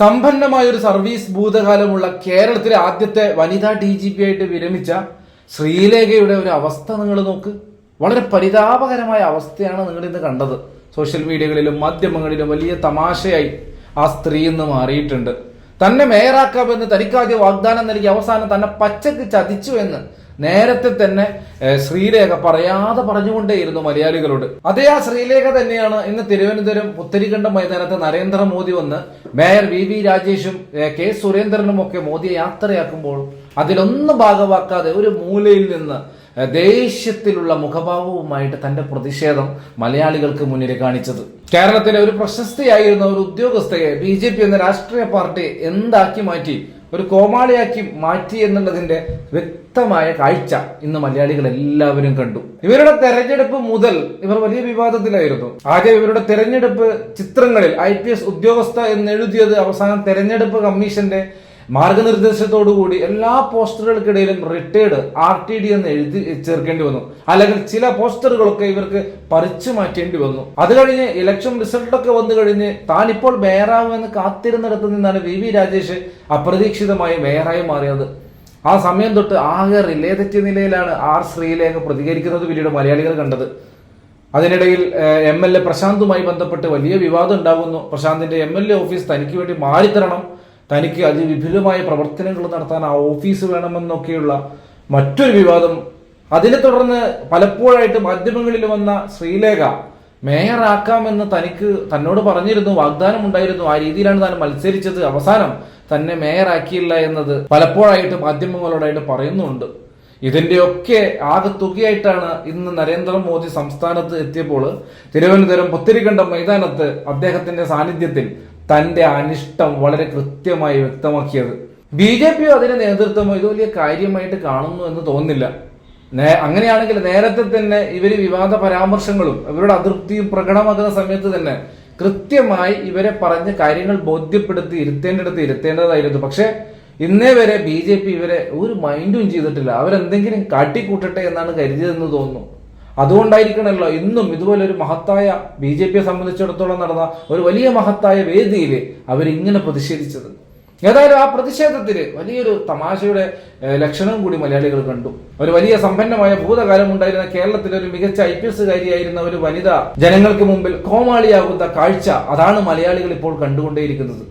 സമ്പന്നമായ ഒരു സർവീസ് ഭൂതകാലമുള്ള കേരളത്തിലെ ആദ്യത്തെ വനിതാ ഡി ജി പി ആയിട്ട് വിരമിച്ച ശ്രീലേഖയുടെ ഒരു അവസ്ഥ നിങ്ങൾ നോക്ക്. വളരെ പരിതാപകരമായ അവസ്ഥയാണ് നിങ്ങൾ ഇന്ന് കണ്ടത്. സോഷ്യൽ മീഡിയകളിലും മാധ്യമങ്ങളിലും വലിയ തമാശയായി ആ സ്ത്രീ ഇന്ന് മാറിയിട്ടുണ്ട്. തന്നെ മേയറാക്കാമെന്ന് തനിക്കാദ്യം വാഗ്ദാനം നൽകി അവസാനം തന്നെ പച്ചക്ക് ചതിച്ചു എന്ന് നേരത്തെ തന്നെ ശ്രീലേഖ പറയാതെ പറഞ്ഞുകൊണ്ടേയിരുന്നു മലയാളികളോട്. അതേ ആ ശ്രീലേഖ തന്നെയാണ് ഇന്ന് തിരുവനന്തപുരം പുത്തരിക്കണ്ടം മൈതാനത്ത് നരേന്ദ്രമോദി വന്ന് മേയർ വി വി രാജേഷും കെ സുരേന്ദ്രനും ഒക്കെ മോദിയെ യാത്രയാക്കുമ്പോൾ അതിലൊന്നും ഭാഗമാക്കാതെ ഒരു മൂലയിൽ നിന്ന് ദേഷ്യത്തിലുള്ള മുഖഭാവവുമായിട്ട് തന്റെ പ്രതിഷേധം മലയാളികൾക്ക് മുന്നിൽ കാണിച്ചത്. കേരളത്തിലെ ഒരു പ്രശസ്തിയായിരുന്ന ഒരു ഉദ്യോഗസ്ഥയെ ബി ജെ പി എന്ന രാഷ്ട്രീയ പാർട്ടി എന്താക്കി മാറ്റി ഒരു കോമാളിയാക്കി മാറ്റി എന്നുള്ളതിന്റെ വ്യക്തമായ കാഴ്ച ഇന്ന് മലയാളികൾ എല്ലാവരും കണ്ടു. ഇവരുടെ തെരഞ്ഞെടുപ്പ് മുതൽ ഇവർ വലിയ വിവാദത്തിലായിരുന്നു. ആദ്യം ഇവരുടെ തെരഞ്ഞെടുപ്പ് ചിത്രങ്ങളിൽ ഐ ഉദ്യോഗസ്ഥ എന്ന് എഴുതിയത് അവസാനം തെരഞ്ഞെടുപ്പ് കമ്മീഷന്റെ മാർഗനിർദ്ദേശത്തോടുകൂടി എല്ലാ പോസ്റ്ററുകൾക്കിടയിലും റിട്ടയർഡ് ആർ ടി ഡി എന്ന് എഴുതി ചേർക്കേണ്ടി വന്നു. അല്ലെങ്കിൽ ചില പോസ്റ്ററുകളൊക്കെ ഇവർക്ക് പറിച്ചു മാറ്റേണ്ടി വന്നു. അത് കഴിഞ്ഞ് ഇലക്ഷൻ റിസൾട്ടൊക്കെ വന്നു കഴിഞ്ഞ് താൻ ഇപ്പോൾ മേയറാകുമെന്ന് കാത്തിരുന്നിടത്ത് നിന്നാണ് വി വി രാജേഷ് അപ്രതീക്ഷിതമായി മേയറായി മാറിയത്. ആ സമയം തൊട്ട് ആകെ റിലേ തെറ്റിയ നിലയിലാണ് ആർ ശ്രീലേഖ പ്രതികരിക്കുന്നത് പിന്നീട് മലയാളികൾ കണ്ടത്. അതിനിടയിൽ എം എൽ എ പ്രശാന്തുമായി ബന്ധപ്പെട്ട് വലിയ വിവാദം ഉണ്ടാകുന്നു പ്രശാന്തിന്റെ എം എൽ എ ഓഫീസ് തനിക്ക് വേണ്ടി മാറിത്തരണം. തനിക്ക് അതിവിപുലമായ പ്രവർത്തനങ്ങൾ നടത്താൻ ആ ഓഫീസ് വേണമെന്നൊക്കെയുള്ള മറ്റൊരു വിവാദം. അതിനെ തുടർന്ന് പലപ്പോഴായിട്ട് മാധ്യമങ്ങളിൽ വന്ന ശ്രീലേഖ മേയറാക്കാമെന്ന് തനിക്ക് തന്നോട് പറഞ്ഞിരുന്നു വാഗ്ദാനം ഉണ്ടായിരുന്നു ആ രീതിയിലാണ് താൻ മത്സരിച്ചത്. അവസാനം തന്നെ മേയറാക്കിയില്ല എന്നത് പലപ്പോഴായിട്ട് മാധ്യമങ്ങളോടായിട്ട് പറയുന്നുണ്ട്. ഇതിന്റെയൊക്കെ ആകെ തുകയായിട്ടാണ് ഇന്ന് നരേന്ദ്രമോദി സംസ്ഥാനത്ത് എത്തിയപ്പോൾ തിരുവനന്തപുരം പുത്തിരിക്കണ്ടം മൈതാനത്ത് അദ്ദേഹത്തിന്റെ സാന്നിധ്യത്തിൽ തന്റെ അനിഷ്ടം വളരെ കൃത്യമായി വ്യക്തമാക്കിയത്. ബി ജെ പിയോ അതിന്റെ നേതൃത്വമോ ഇത് വലിയ കാര്യമായിട്ട് കാണുന്നു എന്ന് തോന്നുന്നില്ല. അങ്ങനെയാണെങ്കിൽ നേരത്തെ തന്നെ ഇവർ വിവാദ പരാമർശങ്ങളും ഇവരുടെ അതൃപ്തിയും പ്രകടമാക്കുന്ന സമയത്ത് തന്നെ കൃത്യമായി ഇവരെ പറഞ്ഞ കാര്യങ്ങൾ ബോധ്യപ്പെടുത്തി ഇരുത്തേണ്ടിടത്ത് ഇരുത്തേണ്ടതായിരുന്നു. പക്ഷേ ഇന്നേ വരെ ബി ജെ പി ഇവരെ ഒരു മൈൻഡും ചെയ്തിട്ടില്ല. അവരെന്തെങ്കിലും കാട്ടിക്കൂട്ടട്ടെ എന്നാണ് കരുതിയതെന്ന് തോന്നുന്നു. അതുകൊണ്ടായിരിക്കണമല്ലോ ഇന്നും ഇതുപോലെ ഒരു മഹത്തായ ബി ജെ പിയെ സംബന്ധിച്ചിടത്തോളം നടന്ന ഒരു വലിയ മഹത്തായ വേദിയിൽ അവരിങ്ങനെ പ്രതിഷേധിച്ചത്. ഏതായാലും ആ പ്രതിഷേധത്തിന് വലിയൊരു തമാശയുടെ ലക്ഷണവും ലക്ഷണം കൂടി മലയാളികൾ കണ്ടു. ഒരു വലിയ സമ്പന്നമായ ഭൂതകാലം ഉണ്ടായിരുന്ന കേരളത്തിലെ ഒരു മികച്ച ഐ പി എസ്സുകാരിയായിരുന്ന ഒരു വനിത ജനങ്ങൾക്ക് മുമ്പിൽ കോമാളിയാകുന്ന കാഴ്ച അതാണ് മലയാളികൾ ഇപ്പോൾ കണ്ടുകൊണ്ടേയിരിക്കുന്നത്.